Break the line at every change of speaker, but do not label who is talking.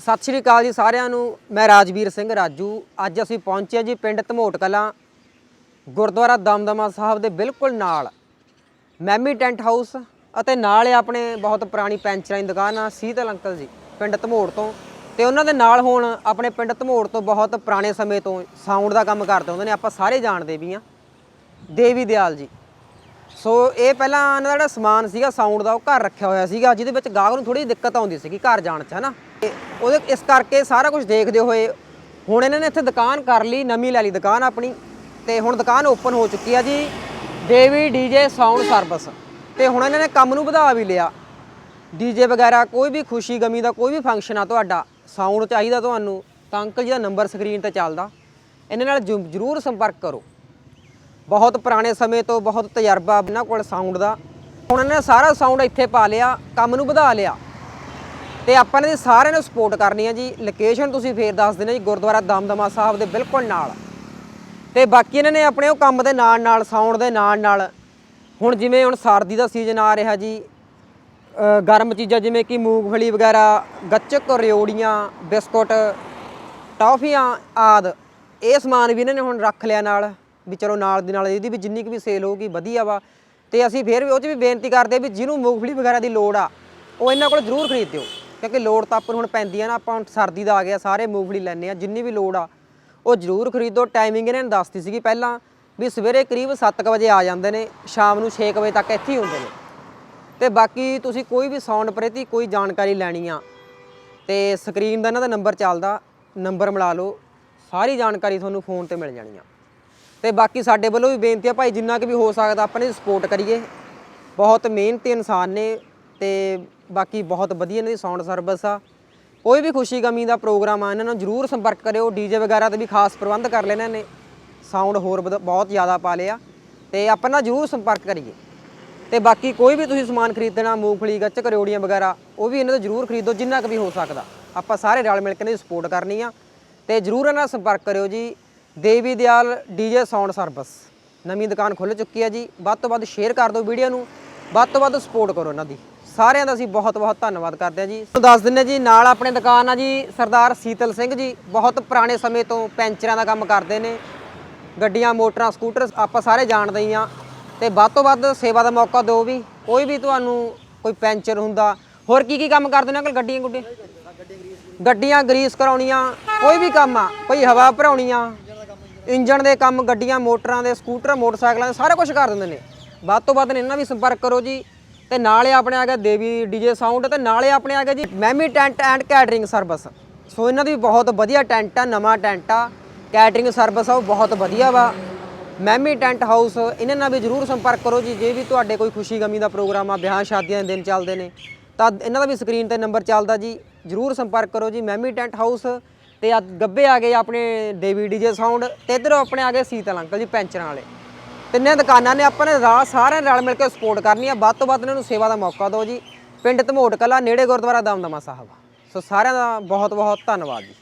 ਸਤਿ ਸ਼੍ਰੀ ਅਕਾਲ ਜੀ ਸਾਰਿਆਂ ਨੂੰ। ਮੈਂ ਰਾਜਵੀਰ ਸਿੰਘ ਰਾਜੂ। ਅੱਜ ਅਸੀਂ ਪਹੁੰਚੇ ਜੀ ਪਿੰਡ ਧਮੋਟ ਕਲਾਂ, ਗੁਰਦੁਆਰਾ ਦਮਦਮਾ ਸਾਹਿਬ ਦੇ ਬਿਲਕੁਲ ਨਾਲ। ਮੈਮੀ ਟੈਂਟ ਹਾਊਸ ਅਤੇ ਨਾਲ ਹੀ ਆਪਣੇ ਬਹੁਤ ਪੁਰਾਣੀ ਪੈਂਚਰਾਂ ਦੀ ਦੁਕਾਨ ਆ ਸੀਤਲ ਅੰਕਲ ਜੀ, ਪਿੰਡ ਧਮੋੜ ਤੋਂ। ਤੇ ਉਹਨਾਂ ਦੇ ਨਾਲ ਹੁਣ ਆਪਣੇ ਪਿੰਡ ਧਮੋੜ ਤੋਂ ਬਹੁਤ ਪੁਰਾਣੇ ਸਮੇਂ ਤੋਂ ਸਾਊਂਡ ਦਾ ਕੰਮ ਕਰਦੇ ਹੁੰਦੇ ਨੇ, ਆਪਾਂ ਸਾਰੇ ਜਾਣਦੇ ਵੀ ਆ। ਦੇਵੀ ਦਿਆਲ ਜੀ। ਸੋ ਇਹ ਪਹਿਲਾਂ ਇਹਨਾਂ ਦਾ ਜਿਹੜਾ ਸਮਾਨ ਸੀਗਾ ਸਾਊਂਡ ਦਾ, ਉਹ ਘਰ ਰੱਖਿਆ ਹੋਇਆ ਸੀਗਾ। ਜਿਹਦੇ ਵਿੱਚ ਗਾਹਕ ਨੂੰ ਥੋੜੀ ਦਿੱਕਤ ਆਉਂਦੀ ਸੀਗੀ ਘਰ ਜਾਣ 'ਚ ਹਨਾ ਤੇ ਉਹਦੇ ਇਸ ਕਰਕੇ ਸਾਰਾ ਕੁਝ ਦੇਖਦੇ ਹੋਏ ਹੁਣ ਇਹਨਾਂ ਨੇ ਇੱਥੇ ਦੁਕਾਨ ਕਰ ਲਈ, ਨਵੀਂ ਲੈ ਲਈ ਦੁਕਾਨ ਆਪਣੀ ਤੇ ਹੁਣ ਦੁਕਾਨ ਓਪਨ ਹੋ ਚੁੱਕੀ ਆ ਜੀ ਦੇਵੀ ਡੀਜੇ ਸਾਊਂਡ ਸਰਵਿਸ ਤੇ ਹੁਣ ਇਹਨਾਂ ਨੇ ਕੰਮ ਨੂੰ ਵਧਾ ਵੀ ਲਿਆ। ਡੀਜੇ ਵਗੈਰਾ ਕੋਈ ਵੀ ਖੁਸ਼ੀ ਗਮੀ ਦਾ ਕੋਈ ਵੀ ਫੰਕਸ਼ਨ ਆ ਤੁਹਾਡਾ, ਸਾਊਂਡ ਚਾਹੀਦਾ ਤੁਹਾਨੂੰ, ਤਾਂ ਅੰਕਲ ਜੀ ਦਾ ਨੰਬਰ ਸਕਰੀਨ ਤੇ ਚੱਲਦਾ। ਇਹਨਾਂ ਨਾਲ ਜ਼ਰੂਰ ਸੰਪਰਕ ਕਰੋ। ਬਹੁਤ ਪੁਰਾਣੇ ਸਮੇਂ ਤੋਂ ਬਹੁਤ ਤਜਰਬਾ ਇਹਨਾਂ ਕੋਲ ਸਾਊਂਡ ਦਾ। ਹੁਣ ਇਹਨਾਂ ਨੇ ਸਾਰਾ ਸਾਊਂਡ ਇੱਥੇ ਪਾ ਲਿਆ, ਕੰਮ ਨੂੰ ਵਧਾ ਲਿਆ। ਤੇ ਆਪਾਂ ਨੇ ਸਾਰਿਆਂ ਨੂੰ ਸਪੋਰਟ ਕਰਨੀ ਆ ਜੀ। ਲੋਕੇਸ਼ਨ ਤੁਸੀਂ ਫੇਰ ਦੱਸ ਦੇਣਾ ਜੀ, ਗੁਰਦੁਆਰਾ ਦਮਦਮਾ ਸਾਹਿਬ ਦੇ ਬਿਲਕੁਲ ਨਾਲ। ਤੇ ਬਾਕੀ ਇਹਨਾਂ ਨੇ ਆਪਣੇ ਉਹ ਕੰਮ ਦੇ ਨਾਲ ਨਾਲ, ਸਾਊਂਡ ਦੇ ਨਾਲ ਨਾਲ, ਹੁਣ ਜਿਵੇਂ ਹੁਣ ਸਰਦੀ ਦਾ ਸੀਜ਼ਨ ਆ ਰਿਹਾ ਜੀ ਗਰਮ ਚੀਜ਼ਾਂ ਜਿਵੇਂ ਕਿ ਮੂੰਗਫਲੀ ਵਗੈਰਾ, ਗੱਚਕ, ਰਿਓੜੀਆਂ, ਬਿਸਕੁਟ, ਟੌਫੀਆਂ ਆਦ, ਇਹ ਸਮਾਨ ਵੀ ਇਹਨਾਂ ਨੇ ਹੁਣ ਰੱਖ ਲਿਆ ਨਾਲ, ਵੀ ਚਲੋ ਨਾਲ ਦੀ ਨਾਲ ਇਹਦੀ ਵੀ ਜਿੰਨੀ ਕੁ ਵੀ ਸੇਲ ਹੋਊਗੀ ਵਧੀਆ ਵਾ। ਤੇ ਅਸੀਂ ਫੇਰ ਵੀ ਉਹ 'ਚ ਵੀ ਬੇਨਤੀ ਕਰਦੇ ਵੀ ਜਿਹਨੂੰ ਮੂੰਗਫਲੀ ਵਗੈਰਾ ਦੀ ਲੋੜ ਆ, ਉਹ ਇਹਨਾਂ ਕੋਲ ਜ਼ਰੂਰ ਖਰੀਦ ਦਿਓ ਕਿਉਂਕਿ ਲੋੜ ਤਾਂ ਆਪਾਂ ਨੂੰ ਹੁਣ ਪੈਂਦੀ ਆ ਨਾ, ਆਪਾਂ ਹੁਣ ਸਰਦੀ ਦਾ ਆ ਗਿਆ, ਸਾਰੇ ਮੂੰਗਫਲੀ ਲੈਣੇ ਆ, ਜਿੰਨੀ ਵੀ ਲੋੜ ਆ, ਉਹ ਜ਼ਰੂਰ ਖਰੀਦੋ। ਟਾਈਮਿੰਗ ਇਹਨਾਂ ਨੇ ਦੱਸਤੀ ਸੀਗੀ ਪਹਿਲਾਂ ਵੀ ਸਵੇਰੇ ਕਰੀਬ 7:00 ਵਜੇ ਆ ਜਾਂਦੇ ਨੇ, ਸ਼ਾਮ ਨੂੰ 6 ਵਜੇ ਤੱਕ ਇੱਥੇ ਹੀ ਹੁੰਦੇ ਨੇ। ਤੇ ਬਾਕੀ ਤੁਸੀਂ ਕੋਈ ਵੀ ਸਾਊਂਡ ਪ੍ਰਤੀ ਕੋਈ ਜਾਣਕਾਰੀ ਲੈਣੀ ਆ, ਤੇ ਸਕਰੀਨ ਦਾ ਇਹਨਾਂ ਦਾ ਨੰਬਰ ਚੱਲਦਾ ਨੰਬਰ ਮਿਲਾ ਲਓ, ਸਾਰੀ ਜਾਣਕਾਰੀ ਤੁਹਾਨੂੰ ਫੋਨ ਤੇ ਮਿਲ ਜਾਣੀ ਆ। ਤੇ ਬਾਕੀ ਸਾਡੇ ਵੱਲੋਂ ਵੀ ਬੇਨਤੀ ਆ ਭਾਈ, ਜਿੰਨਾ ਕਿ ਵੀ ਹੋ ਸਕਦਾ, ਆਪਾਂ ਨੇ ਸਪੋਰਟ ਕਰੀਏ। ਬਹੁਤ ਮਿਹਨਤੀ ਇਨਸਾਨ ਨੇ ਤੇ ਬਾਕੀ ਬਹੁਤ ਵਧੀਆ ਇਹਨਾਂ ਦੀ ਸਾਊਂਡ ਸਰਵਿਸ ਆ। ਕੋਈ ਵੀ ਖੁਸ਼ੀ ਗਮੀ ਦਾ ਪ੍ਰੋਗਰਾਮ ਆ, ਇਹਨਾਂ ਨੂੰ ਜਰੂਰ ਸੰਪਰਕ ਕਰਿਓ। ਡੀਜੇ ਵਗੈਰਾ ਤੇ ਵੀ ਖਾਸ ਪ੍ਰਬੰਧ ਕਰ ਲੈਣਾ ਨੇ। ਸਾਊਂਡ ਹੋਰ ਵਧ- ਬਹੁਤ ਜ਼ਿਆਦਾ ਪਾ ਲਿਆ। ਤੇ ਆਪਾਂ ਨਾਲ ਜਰੂਰ ਸੰਪਰਕ ਕਰੀਏ। ਤੇ ਬਾਕੀ ਕੋਈ ਵੀ ਤੁਸੀਂ ਸਮਾਨ ਖਰੀਦਣਾ, ਮੂੰਗਫਲੀ ਗੱਚਕ ਰਿਓੜੀਆਂ ਵਗੈਰਾ, ਉਹ ਵੀ ਇਹਨਾਂ ਤੋਂ ਜਰੂਰ ਖਰੀਦੋ, ਜਿੰਨਾ ਕੁ ਵੀ ਹੋ ਸਕਦਾ। ਆਪਾਂ ਸਾਰੇ ਰਲ ਮਿਲ ਕੇ ਇਹਨਾਂ ਦੀ ਸਪੋਰਟ ਕਰਨੀ ਆ। ਤੇ ਜਰੂਰ ਇਹਨਾਂ ਨਾਲ ਸੰਪਰਕ ਕਰਿਓ ਜੀ। Devi Dayal DJ sound service ਨਵੀਂ ਦੁਕਾਨ ਖੁੱਲ ਚੁੱਕੀ ਹੈ ਜੀ। ਵੱਧ ਤੋਂ ਵੱਧ ਸ਼ੇਅਰ ਕਰ ਦਿਓ ਵੀਡੀਓ ਨੂੰ। ਵੱਧ ਤੋਂ ਵੱਧ ਸਪੋਰਟ ਕਰੋ ਇਹਨਾਂ ਦੀ। ਸਾਰਿਆਂ ਦਾ ਅਸੀਂ ਬਹੁਤ ਬਹੁਤ ਧੰਨਵਾਦ ਕਰਦੇ ਹਾਂ ਜੀ। ਤੁਹਾਨੂੰ ਦੱਸ ਦਿੰਨੇ ਜੀ, ਨਾਲ ਆਪਣੇ ਦੁਕਾਨ ਆ ਜੀ, ਸਰਦਾਰ ਸੀਤਲ ਸਿੰਘ ਜੀ। ਬਹੁਤ ਪੁਰਾਣੇ ਸਮੇਂ ਤੋਂ ਪੈਂਚਰਾਂ ਦਾ ਕੰਮ ਕਰਦੇ ਨੇ। ਗੱਡੀਆਂ, ਮੋਟਰਾਂ, ਸਕੂਟਰ ਆਪਾਂ ਸਾਰੇ ਜਾਣਦੇ ਹੀ ਆ ਤੇ ਵੱਧ ਤੋਂ ਵੱਧ ਸੇਵਾ ਦਾ ਮੌਕਾ ਦਿਓ ਵੀ। ਕੋਈ ਵੀ ਤੁਹਾਨੂੰ ਕੋਈ ਪੈਂਚਰ ਹੁੰਦਾ, ਹੋਰ ਕੀ ਕੀ ਕੰਮ ਕਰਦੇ ਨੇ ਅੰਕਲ? ਗੱਡੀਆਂ ਗੁੱਡੀਆਂ? ਗੱਡੀਆਂ ਗਰੀਸ ਕਰਾਉਣੀਆਂ, ਕੋਈ ਵੀ ਕੰਮ ਆ, ਕੋਈ ਹਵਾ ਭਰਾਉਣੀ ਆ ਇੰਜਣ ਦੇ ਕੰਮ, ਗੱਡੀਆਂ, ਮੋਟਰਾਂ ਦੇ, ਸਕੂਟਰ, ਮੋਟਰਸਾਈਕਲਾਂ ਦੇ, ਸਾਰਾ ਕੁਝ ਕਰ ਦਿੰਦੇ ਨੇ। ਵੱਧ ਤੋਂ ਵੱਧ ਇਹਨਾਂ ਵੀ ਸੰਪਰਕ ਕਰੋ ਜੀ। ਤੇ ਨਾਲੇ ਆਪਣੇ ਆ ਗਿਆ ਦੇਵੀ ਡੀਜੇ ਸਾਊਂਡ ਤੇ ਨਾਲੇ ਆਪਣੇ ਆ ਗਿਆ ਜੀ ਮੈਮੀ tent and catering service so ਇਹਨਾਂ ਦੀ ਬਹੁਤ ਵਧੀਆ ਟੈਂਟ ਆ, ਨਵਾਂ ਟੈਂਟ ਆ। ਕੈਟਰਿੰਗ ਸਰਵਿਸ ਆ, ਉਹ ਬਹੁਤ ਵਧੀਆ ਵਾ। ਮੈਮੀ ਟੈਂਟ ਹਾਊਸ ਇਹਨਾਂ ਨਾਲ ਵੀ ਜਰੂਰ ਸੰਪਰਕ ਕਰੋ ਜੀ। ਜੇ ਵੀ ਤੁਹਾਡੇ ਕੋਈ ਖੁਸ਼ੀ ਗਮੀ ਦਾ ਪ੍ਰੋਗਰਾਮ ਆ, ਵਿਆਹ ਸ਼ਾਦੀਆਂ ਦੇ ਦਿਨ ਚੱਲਦੇ ਨੇ, ਤਾਂ ਇਹਨਾਂ ਦਾ ਵੀ ਸਕਰੀਨ ਤੇ ਨੰਬਰ ਚੱਲਦਾ ਜੀ। ਜਰੂਰ ਸੰਪਰਕ ਕਰੋ ਜੀ ਮੈਮੀ ਟੈਂਟ ਹਾਊਸ ਤੇ ਆ ਗੱਬੇ ਆ ਗਏ ਆਪਣੇ ਦੇਵੀ ਡੀਜੇ ਸਾਊਂਡ ਤੇ ਇਧਰੋਂ ਆਪਣੇ ਆ ਗਏ ਸੀਤਲ ਅੰਕਲ ਜੀ, ਪੈਂਚਰਾਂ ਵਾਲੇ। ਤਿੰਨੇ ਦੁਕਾਨਾਂ ਨੇ ਆਪਾਂ ਨੇ ਰਾਹ ਸਾਰਿਆਂ ਨਾਲ ਮਿਲ ਕੇ ਸਪੋਰਟ ਕਰਨੀ ਆ। ਵੱਧ ਤੋਂ ਵੱਧ ਇਹਨਾਂ ਨੂੰ ਸੇਵਾ ਦਾ ਮੌਕਾ ਦਿਓ ਜੀ। ਪਿੰਡ ਧਮੋਟ ਕਲਾ, ਨੇੜੇ ਗੁਰਦੁਆਰਾ ਦਮਦਮਾ ਸਾਹਿਬ। ਸੋ ਸਾਰਿਆਂ ਦਾ ਬਹੁਤ ਬਹੁਤ ਧੰਨਵਾਦ ਜੀ।